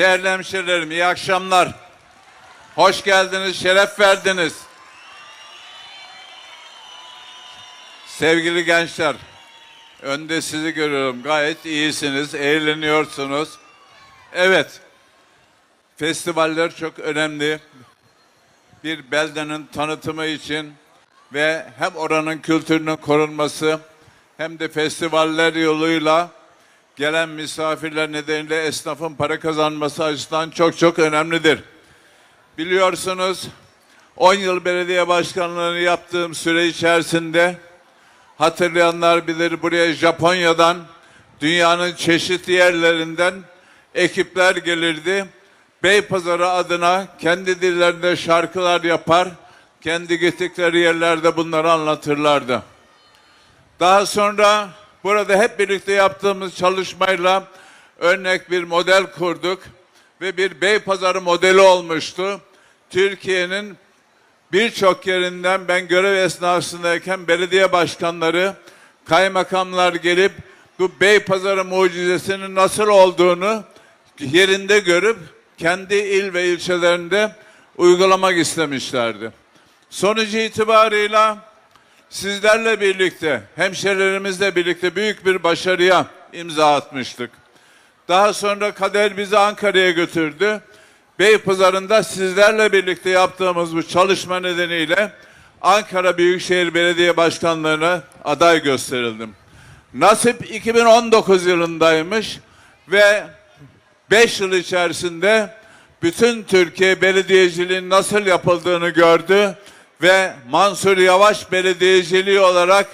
Değerli hemşehrilerim iyi akşamlar. Hoş geldiniz, şeref verdiniz. Sevgili gençler, önde sizi görüyorum. Gayet iyisiniz, eğleniyorsunuz. Evet, festivaller çok önemli. Bir beldenin tanıtımı için ve hem oranın kültürünün korunması hem de festivaller yoluyla gelen misafirler nedeniyle esnafın para kazanması açısından çok çok önemlidir. Biliyorsunuz 10 yıl belediye başkanlığını yaptığım süre içerisinde hatırlayanlar bilir buraya Japonya'dan dünyanın çeşitli yerlerinden ekipler gelirdi. Beypazarı adına kendi dillerinde şarkılar yapar, kendi gittikleri yerlerde bunları anlatırlardı. Daha sonra burada hep birlikte yaptığımız çalışmayla örnek bir model kurduk ve bir Beypazarı modeli olmuştu. Türkiye'nin birçok yerinden ben görev esnasındayken belediye başkanları, kaymakamlar gelip bu Beypazarı mucizesinin nasıl olduğunu yerinde görüp kendi il ve ilçelerinde uygulamak istemişlerdi. Sonucu itibarıyla sizlerle birlikte, hemşerilerimizle birlikte büyük bir başarıya imza atmıştık. Daha sonra kader bizi Ankara'ya götürdü. Beypazarı'nda sizlerle birlikte yaptığımız bu çalışma nedeniyle Ankara Büyükşehir Belediye Başkanlığı'na aday gösterildim. Nasip 2019 yılındaymış ve 5 yıl içerisinde bütün Türkiye belediyeciliğin nasıl yapıldığını gördü ve Mansur Yavaş belediyeciliği olarak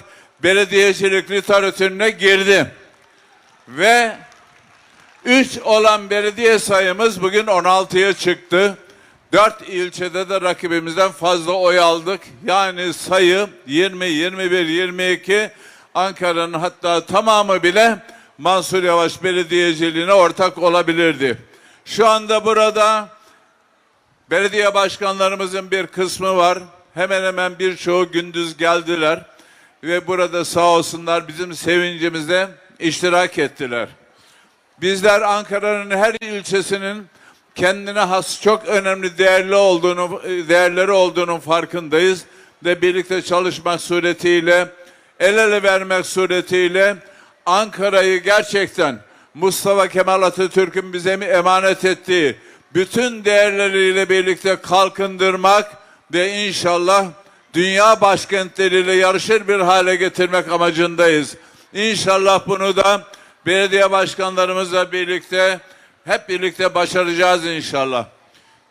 belediyecilik literatürüne girdi. Ve 3 olan belediye sayımız bugün 16'ya çıktı. 4 ilçede de rakibimizden fazla oy aldık. Yani sayı 20, 21, 22 Ankara'nın hatta tamamı bile Mansur Yavaş belediyeciliğine ortak olabilirdi. Şu anda burada belediye başkanlarımızın bir kısmı var. Hemen hemen birçoğu gündüz geldiler ve burada sağ olsunlar bizim sevincimize iştirak ettiler. Bizler Ankara'nın her ilçesinin kendine has çok önemli değerli olduğunu değerleri olduğunun farkındayız ve birlikte çalışmak suretiyle el ele vermek suretiyle Ankara'yı gerçekten Mustafa Kemal Atatürk'ün bize emanet ettiği bütün değerleriyle birlikte kalkındırmak ve inşallah dünya başkentleriyle yarışır bir hale getirmek amacındayız. İnşallah bunu da belediye başkanlarımızla birlikte hep birlikte başaracağız inşallah.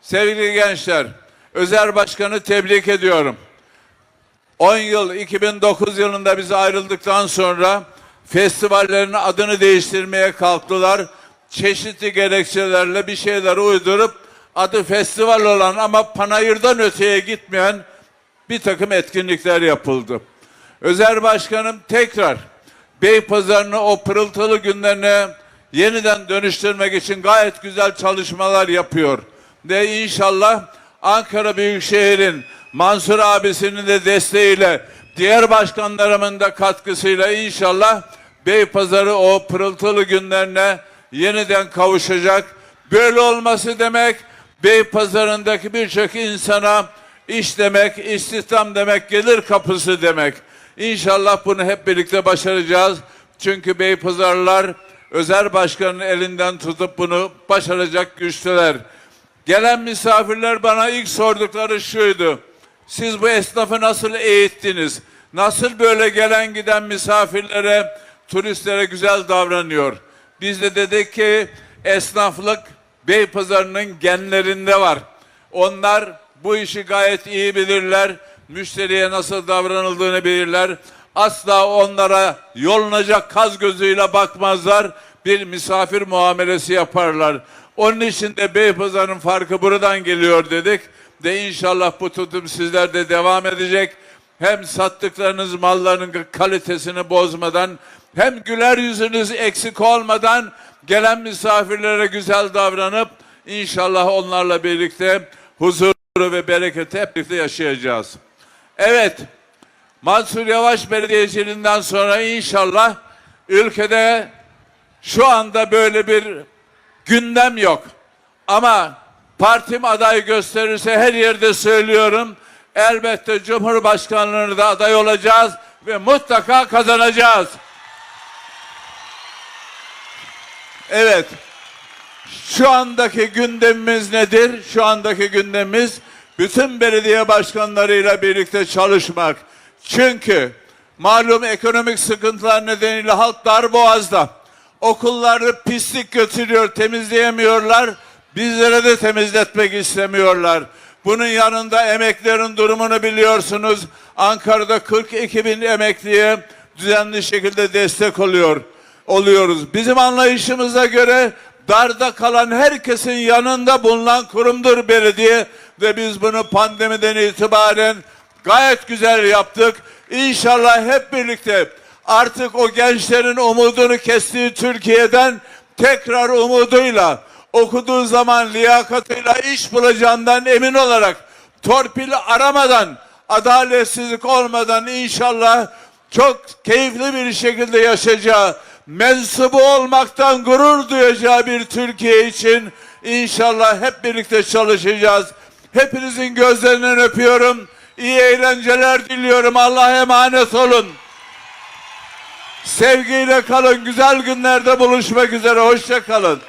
Sevgili gençler, Özer Başkanı tebrik ediyorum. 10 yıl 2009 yılında biz ayrıldıktan sonra festivallerin adını değiştirmeye kalktılar. Çeşitli gerekçelerle bir şeyler uydurup adı festival olan ama panayırdan öteye gitmeyen bir takım etkinlikler yapıldı. Özer Başkanım tekrar Beypazarı'nı o pırıltılı günlerine yeniden dönüştürmek için gayet güzel çalışmalar yapıyor. Ve inşallah Ankara Büyükşehir'in Mansur abisinin de desteğiyle diğer başkanlarımın da katkısıyla inşallah Beypazarı o pırıltılı günlerine yeniden kavuşacak. Böyle olması demek Beypazarı'ndaki birçok insana iş demek, istihdam demek, gelir kapısı demek. İnşallah bunu hep birlikte başaracağız. Çünkü Beypazarlılar Özer Başkan'ın elinden tutup bunu başaracak güçlüler. Gelen misafirler bana ilk sordukları şuydu. Siz bu esnafı nasıl eğittiniz? Nasıl böyle gelen giden misafirlere, turistlere güzel davranıyor? Biz de dedik ki esnaflık Beypazarı'nın genlerinde var. Onlar bu işi gayet iyi bilirler. Müşteriye nasıl davranıldığını bilirler. Asla onlara yolunacak kaz gözüyle bakmazlar. Bir misafir muamelesi yaparlar. Onun için de Beypazarı'nın farkı buradan geliyor dedik. De inşallah bu tutum sizlerde devam edecek. Hem sattıklarınız malların kalitesini bozmadan hem güler yüzünüz eksik olmadan gelen misafirlere güzel davranıp inşallah onlarla birlikte huzuru ve bereketi hep birlikte yaşayacağız. Evet, Mansur Yavaş belediyeciliğinden sonra inşallah ülkede şu anda böyle bir gündem yok. Ama partim aday gösterirse her yerde söylüyorum. Elbette Cumhurbaşkanlığına da aday olacağız ve mutlaka kazanacağız. Evet. Şu andaki gündemimiz nedir? Şu andaki gündemimiz bütün belediye başkanlarıyla birlikte çalışmak. Çünkü malum ekonomik sıkıntılar nedeniyle halk darboğazda. Okulları pislik götürüyor, temizleyemiyorlar. Bizlere de temizletmek istemiyorlar. Bunun yanında emeklerin durumunu biliyorsunuz. Ankara'da 42 bin emekliye düzenli şekilde destek oluyor oluyoruz. Bizim anlayışımıza göre darda kalan herkesin yanında bulunan kurumdur belediye ve biz bunu pandemiden itibaren gayet güzel yaptık. İnşallah hep birlikte artık o gençlerin umudunu kestiği Türkiye'den tekrar umuduyla okuduğu zaman liyakatıyla iş bulacağından emin olarak torpil aramadan adaletsizlik olmadan inşallah çok keyifli bir şekilde yaşayacağı, mensubu olmaktan gurur duyacağı bir Türkiye için inşallah hep birlikte çalışacağız. Hepinizin gözlerinden öpüyorum. İyi eğlenceler diliyorum. Allah'a emanet olun. Sevgiyle kalın. Güzel günlerde buluşmak üzere. Hoşça kalın.